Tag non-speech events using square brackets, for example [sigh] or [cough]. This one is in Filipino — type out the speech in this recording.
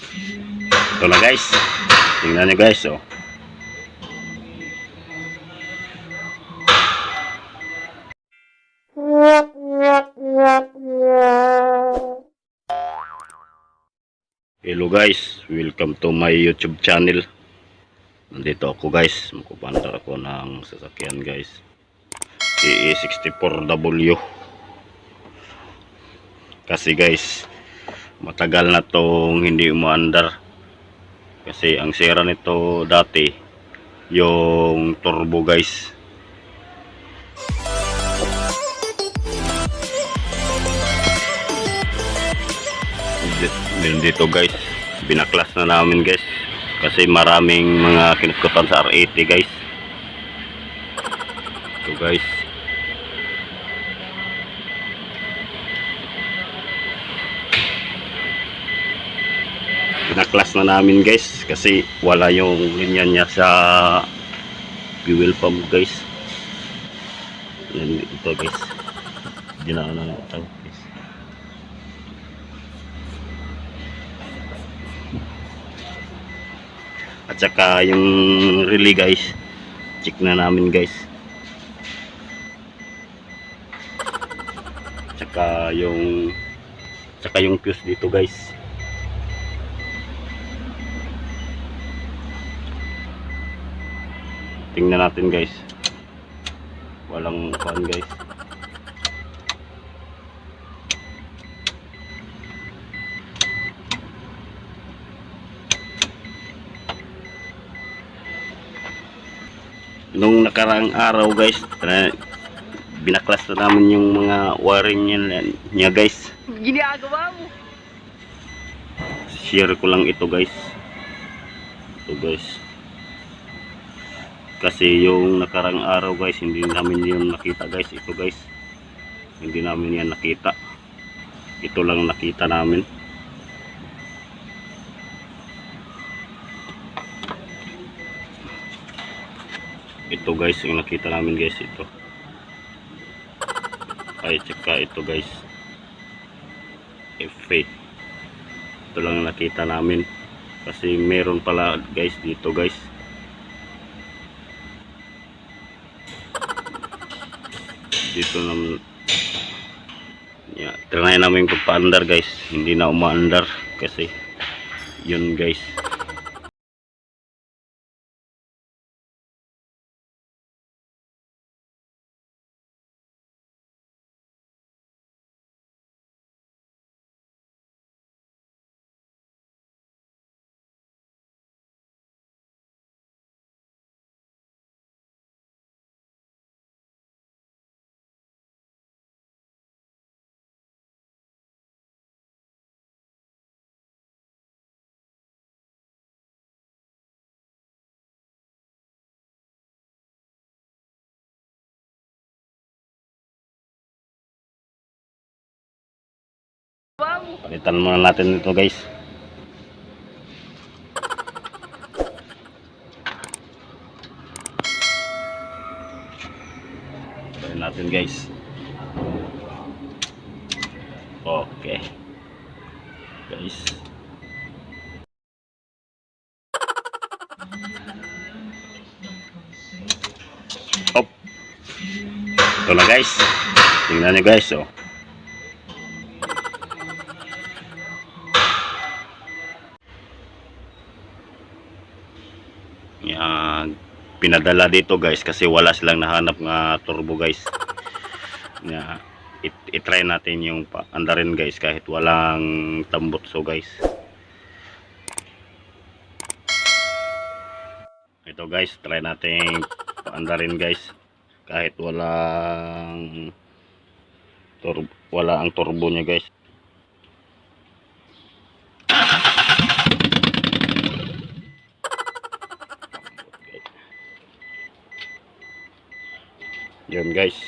Ito na guys. Tingnan nyo guys oh. Hello guys, welcome to my YouTube channel. Nandito ako guys, makupandar ako ng sasakyan guys. EE64W. Kasi guys, matagal na tong hindi umaandar. Kasi ang sira nito dati, yung turbo guys. Din dito guys, binaklas na namin guys. Kasi maraming mga kinutkutan sa R80 guys. Ito guys. Binaklas na namin guys kasi wala yung linya niya sa fuel pump guys. Yan ito guys. Dinaan na ito guys. At saka yung relay guys, check na namin guys. Tsaka yung tsaka yung fuse dito guys. Tingnan natin guys. Walang fan guys. nung nakaraang araw guys na, binaklas na namin yung mga wiring niya, niya guys Ginagawa mo. share ko lang ito guys ito guys kasi yung nakarang araw guys hindi namin yun nakita guys. Ito guys hindi namin yan nakita. Ito lang nakita namin. Ito guys yung nakita namin guys ito. Ay tsaka ito guys. FA ito lang ang nakita namin. Kasi meron pala guys dito guys dito naman yeah, trinay namin pagpaandar guys. Hindi na umaandar kasi yun guys palitan muna natin ito guys. Palitan natin guys. Okay. Guys. Op. ito na guys. Tingnan nyo guys oh Yan. Pinadala dito guys kasi wala silang nahanap nga turbo guys. [laughs] Ya, it, itry natin yung andarin guys kahit walang tambot so guys. Ito guys, try natin paandarin guys kahit walang turbo, wala ang turbo niya guys. Yun guys.